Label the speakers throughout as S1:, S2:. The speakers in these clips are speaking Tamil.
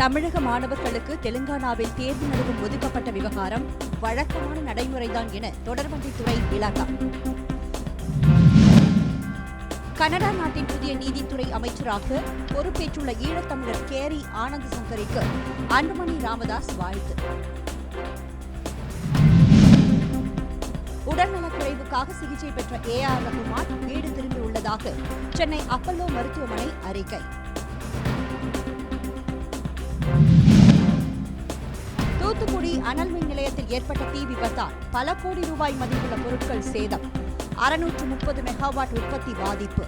S1: தமிழக மாணவர்களுக்கு தெலுங்கானாவில் தேர்வு நடுவும் ஒதுக்கப்பட்ட விவகாரம் வழக்கமான நடைமுறைதான் என தொடர்வண்டித்துறை விளக்கம் கனடா நாட்டின் புதிய நீதித்துறை அமைச்சராக பொறுப்பேற்றுள்ள ஈழத்தமிழர் கேரி ஆனந்த் சங்கரிக்கு அன்புமணி ராமதாஸ் வாழ்த்து. உடல்நலக்குறைவுக்காக சிகிச்சை பெற்ற ஏ ஆர் ரகுமான் வீடு திரும்பியுள்ளதாக சென்னை அப்பல்லோ மருத்துவமனை அறிக்கை. அனல் மின் நிலையத்தில் ஏற்பட்ட தீ விபத்தால் பல கோடி ரூபாய் மதிப்புள்ள பொருட்கள் சேதம். அறுநூற்று முப்பது மெகாவாட் உற்பத்தி பாதிப்பு.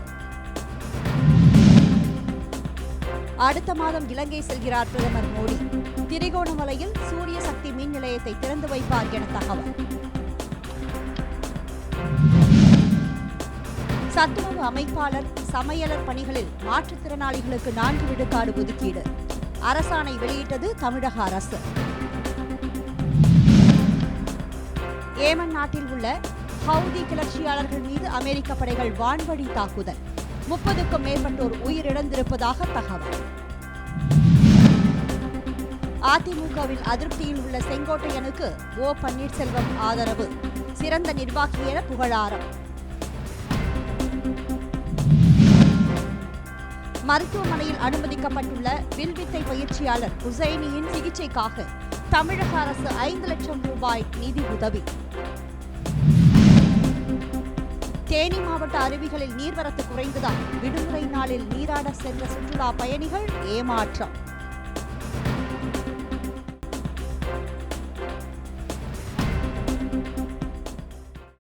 S1: அடுத்த மாதம் இலங்கை செல்கிறார் பிரதமர் மோடி. திரிகோணமலையில் சூரிய சக்தி மின் நிலையத்தை திறந்து வைப்பார் என தகவல். சத்துணவு அமைப்பாளர் சமையலர் பணிகளில் மாற்றுத்திறனாளிகளுக்கு நான்கு விழுக்காடு ஒதுக்கீடு. அரசாணை வெளியிட்டது தமிழக அரசு. ஏமன் நாட்டில் உள்ள ஹவுதி கிளர்ச்சியாளர்கள் மீது அமெரிக்க படைகள் வான்வழி தாக்குதல். முப்பதுக்கும் மேற்பட்டோர் உயிரிழந்திருப்பதாக தகவல். அதிமுகவில் அதிருப்தியில் உள்ள செங்கோட்டையனுக்கு ஓ பன்னீர்செல்வம் ஆதரவு. சிறந்த நிர்வாகி என புகழாரம். மருத்துவமனையில் அனுமதிக்கப்பட்டுள்ள வில்வித்தை பயிற்சியாளர் ஹுசைனியின் சிகிச்சைக்காக தமிழக அரசு ஐந்து லட்சம் ரூபாய் நிதி உதவி. தேனி மாவட்ட அருவிகளில் நீர்வரத்து குறைந்ததால் விடுமுறை நாளில் நீராட சென்ற சுற்றுலா பயணிகள் ஏமாற்றம்.